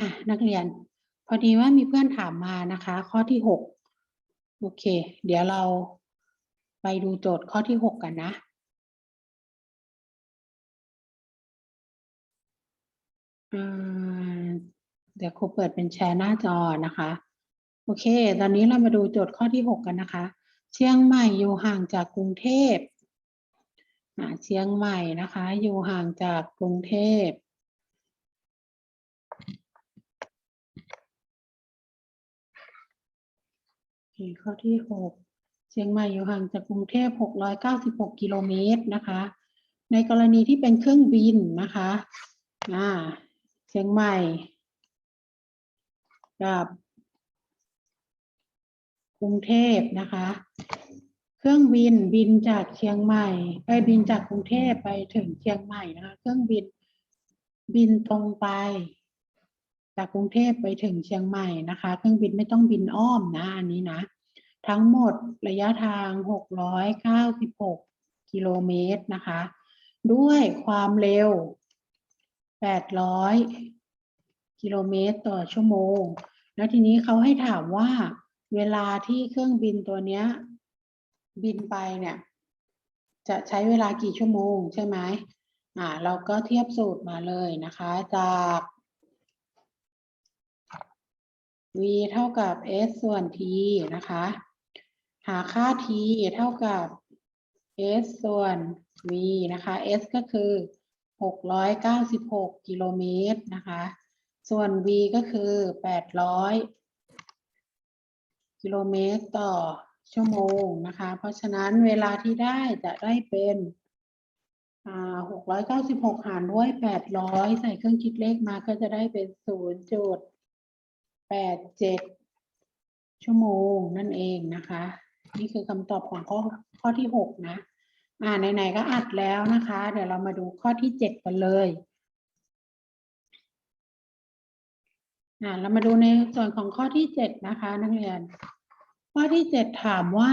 อะนักเรียน พอดีว่ามีเพื่อนถามมานะคะ ข้อที่หกโอเค เดี๋ยวเราไปดูโจทย์ข้อที่หกกันนะ เดี๋ยวครูเปิดเป็นแชร์หน้าจอนะคะ โอเค ตอนนี้เรามาดูโจทย์ข้อที่หกกันนะคะ เชียงใหม่อยู่ห่างจากกรุงเทพอ่าเชียงใหม่นะคะ อยู่ห่างจากกรุงเทพ โอเค ข้อที่หกเชียงใหม่อยู่ห่างจากกรุงเทพหกร้อยเก้าสิบหกกิโลเมตรนะคะ ในกรณีที่เป็นเครื่องบินนะคะอ่าเชียงใหม่กับกรุงเทพนะคะ เครื่องบินบินจากเชียงใหม่ ไปบินจากกรุงเทพไปถึงเชียงใหม่นะคะ เครื่องบินบินตรงไป จากกรุงเทพไปถึงเชียงใหม่นะคะ เครื่องบินไม่ต้องบินอ้อมนะอันนี้นะ ทั้งหมดระยะทาง 696 กิโลเมตรนะคะ ด้วยความเร็ว 800 กิโลเมตรต่อชั่วโมง แล้วทีนี้เขาให้ถามว่าเวลาที่เครื่องบินตัวเนี้ย บินไปเนี่ย จะใช้เวลากี่ชั่วโมงใช่ไหมอ่า เราก็เทียบสูตรมาเลยนะคะ จาก v เท่ากับ s ส่วน t นะคะ หาค่า t เท่ากับ s ส่วน v นะคะ s ก็คือ 696 กิโลเมตรนะคะ ส่วน v ก็คือ 800 กิโลเมตรต่อชั่วโมงนะคะ เพราะฉะนั้นเวลาที่ได้จะได้เป็นอ่า696 หารด้วย 800 ใส่เครื่องคิดเลขมาก็จะได้เป็น 0. จุด แปดเจ็ดชั่วโมงนั่นเองนะคะ นี่คือคำตอบของข้อข้อที่หกนะ อ่าไหนๆก็อัดแล้วนะคะ เดี๋ยวเรามาดูข้อที่เจ็ดกันเลยอ่าเรามาดูในส่วนของข้อที่เจ็ดนะคะ นักเรียน ข้อที่เจ็ดถามว่า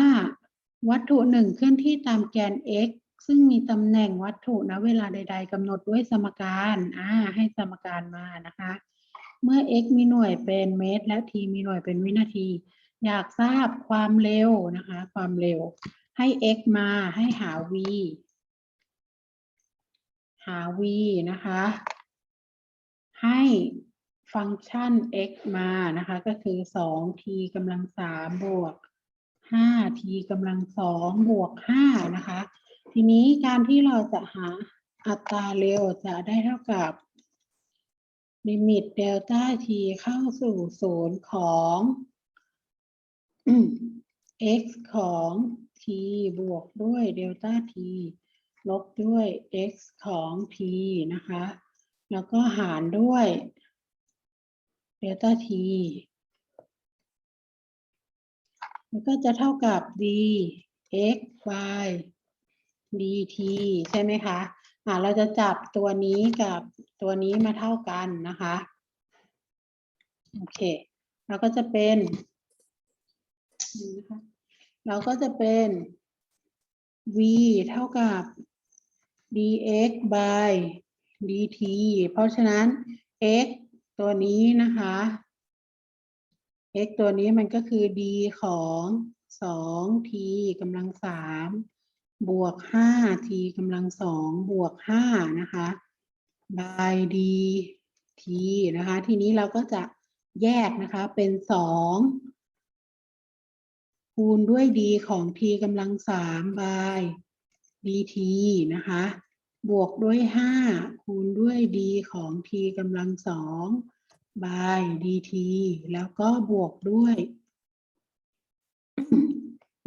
วัตถุหนึ่งเคลื่อนที่ตามแกน x ซึ่งมีตำแหน่งวัตถุณเวลาใด ๆกำหนดด้วยสมการ อ่า ให้สมการมานะคะ เมื่อ x มีหน่วยเป็นเมตร และ t มีหน่วยเป็นวินาที อยากทราบความเร็วนะคะ ความเร็ว ให้ x มาให้หา v หา v นะคะ ให้ฟังก์ชัน x มานะคะ ก็คือ 2t กำลังสามบวก 5t กำลังสองบวก 5 นะคะ ทีนี้การที่เราจะหาอัตราเร็วจะได้เท่ากับ ลิมิตเดลต้า t เข้าสู่ศูนย์ของ x ของ t บวกด้วยเดลต้า t ลบด้วย x ของ t นะคะ แล้วก็หารด้วยเดลต้า t แล้วก็จะเท่ากับ d x y dt ใช่ไหมคะ อ่าเราจะจับตัวนี้กับตัวนี้มาเท่ากันนะคะ โอเค เราก็จะเป็นนะคะเราก็จะเป็น v เท่ากับ dx by dt เพราะฉะนั้น x ตัวนี้นะคะ x ตัวนี้มันก็คือ d ของ 2t กำลังสาม บวก 5t กำลังสองบวก5นะคะ by dt นะคะ ทีนี้เราก็จะแยกนะคะเป็น2คูณด้วย d ของ t กำลังสาม by dt นะคะ บวกด้วย5คูณด้วย d ของ t กำลังสอง by dt แล้วก็บวกด้วย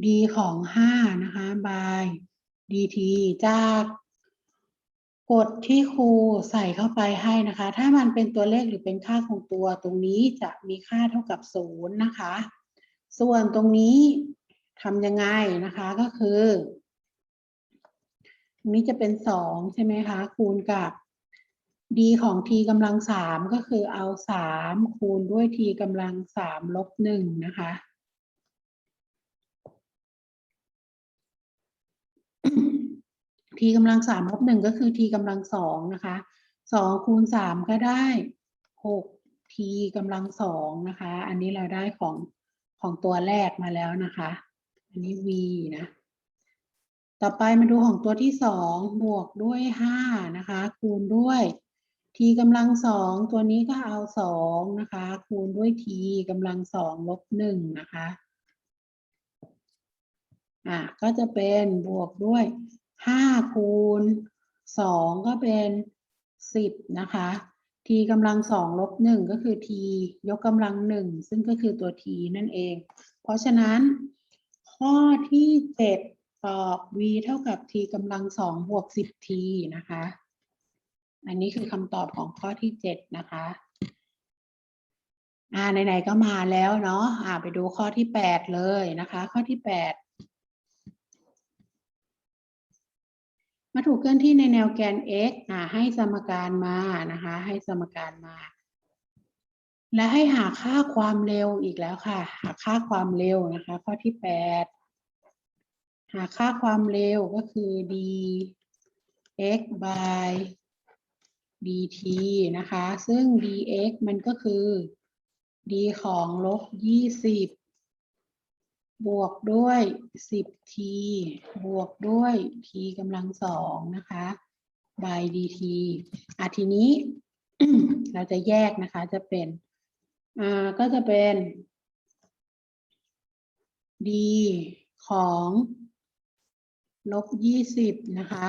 d ของ5นะคะ by dt จากกฎที่ครูใส่เข้าไปให้นะคะ ถ้ามันเป็นตัวเลขหรือเป็นค่าคงตัวตรงนี้จะมีค่าเท่ากับศูนย์นะคะ ส่วนตรงนี้ทำยังไงนะคะก็คือตรงนี้จะเป็นสองใช่ไหมคะ คูณกับ d ของ t กำลังสามก็คือเอาสามคูณด้วย t กำลังสามลบหนึ่งนะคะ t กำลังสามลบหนึ่งก็คือ t กำลังสองนะคะสองคูณสามก็ได้หก t กำลังสองนะคะ อันนี้เราได้ของของตัวแรกมาแล้วนะคะ อันนี้ v นะ ต่อไปมาดูของตัวที่สองบวกด้วยห้านะคะ คูณด้วย t กำลังสองตัวนี้ก็เอาสองนะคะ คูณด้วย t กำลังสองลบหนึ่งนะคะอะก็จะเป็นบวกด้วย ห้าคูณสองก็เป็นสิบนะคะ t กำลังสองลบหนึ่งก็คือ t ยกกำลังหนึ่งซึ่งก็คือตัว t นั่นเอง เพราะฉะนั้น ข้อที่เจ็ดตอบ v เท่ากับ t กำลังสองบวกสิบ t นะคะ อันนี้คือคำตอบของข้อที่เจ็ดนะคะอ่าไหนๆก็มาแล้วเนาะอ่าไปดูข้อที่แปดเลยนะคะ ข้อที่แปด มาถูกเคลื่อนที่ในแนวแกน x อ่าให้สมการมานะคะ ให้สมการมา และให้หาค่าความเร็วอีกแล้วค่ะ หาค่าความเร็วนะคะ ข้อที่แปดหาค่าความเร็วก็คือ d x by dt นะคะ ซึ่ง dx มันก็คือ d ของลบยี่สิบ บวกด้วย 10t บวกด้วย t กำลังสองนะคะ by dt อะทีนี้ เราจะแยกนะคะจะเป็น อ่า ก็จะเป็น d ของลบยี่สิบนะคะ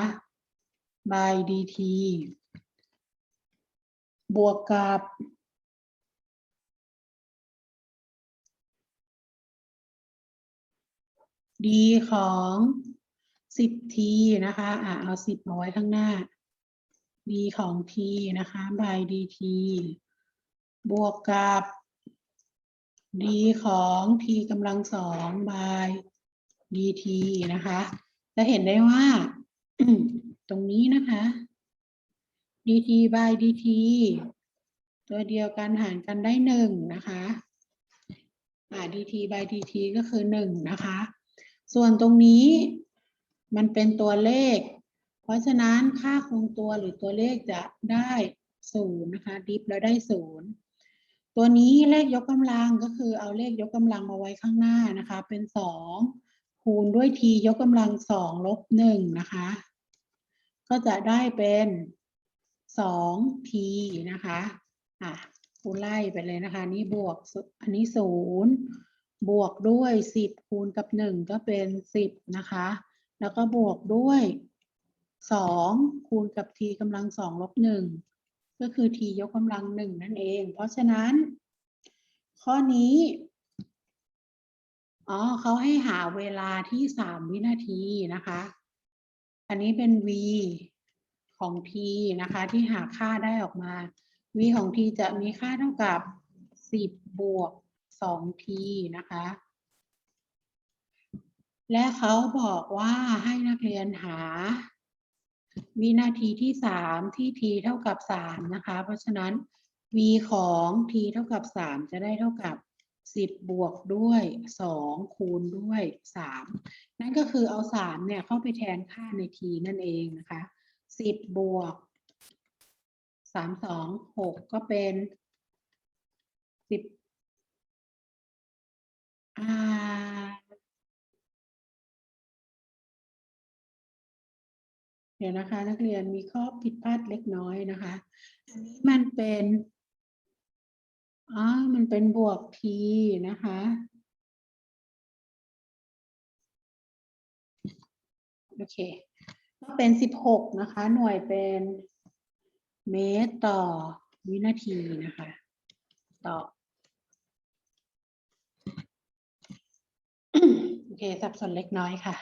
by dt บวกกับ d ของ 10t นะคะอะเอา10มาไว้ข้างหน้า d ของ t นะคะ by dt บวกกับ d ของ t กำลังสอง by dt นะคะ จะเห็นได้ว่า ตรงนี้นะคะ dt by dt ตัวเดียวกันหารกันได้หนึ่งนะคะอ่า dt by dt ก็คือหนึ่งนะคะ ส่วนตรงนี้มันเป็นตัวเลข เพราะฉะนั้นค่าคงตัวหรือตัวเลขจะได้ศูนย์นะคะดิฟแล้วได้ศูนย์ตัวนี้เลขยกกำลังก็คือเอาเลขยกกำลังมาไว้ข้างหน้านะคะ เป็นสองคูณด้วย t ยกกำลังสองลบหนึ่งนะคะ ก็จะได้เป็นสอง t นะคะอะคูณไล่ไปเลยนะคะ นี่บวกอันนี้ศูนย์ บวกด้วยสิบคูณกับหนึ่งก็เป็นสิบนะคะ แล้วก็บวกด้วยสองคูณกับ t กำลังสองลบหนึ่งก็คือ t ยกกำลังหนึ่งนั่นเอง เพราะฉะนั้น ข้อนี้ อ๋อเขาให้หาเวลาที่สามวินาทีนะคะ อันนี้เป็น v ของ t นะคะ ที่หาค่าได้ออกมา v ของ t จะมีค่าเท่ากับสิบบวก สอง t นะคะ และเขาบอกว่าให้นักเรียนหา วินาทีที่สามที่ t เท่ากับสามนะคะ เพราะฉะนั้น v ของ t เท่ากับสามจะได้เท่ากับสิบบวกด้วยสองคูณด้วยสามนั่นก็คือเอาสามเนี่ยเข้าไปแทนค่าใน t นั่นเองนะคะสิบบวกสามสองหกก็เป็นสิบ อ่า เดี๋ยวนะคะ นักเรียนมีข้อผิดพลาดเล็กน้อยนะคะ อันนี้มันเป็นอ๋อมันเป็นบวก t นะคะ โอเค ก็เป็นสิบหกนะคะ หน่วยเป็นเมตรต่อวินาทีนะคะ ต่อ เคสับสนเล็กน้อยค่ะ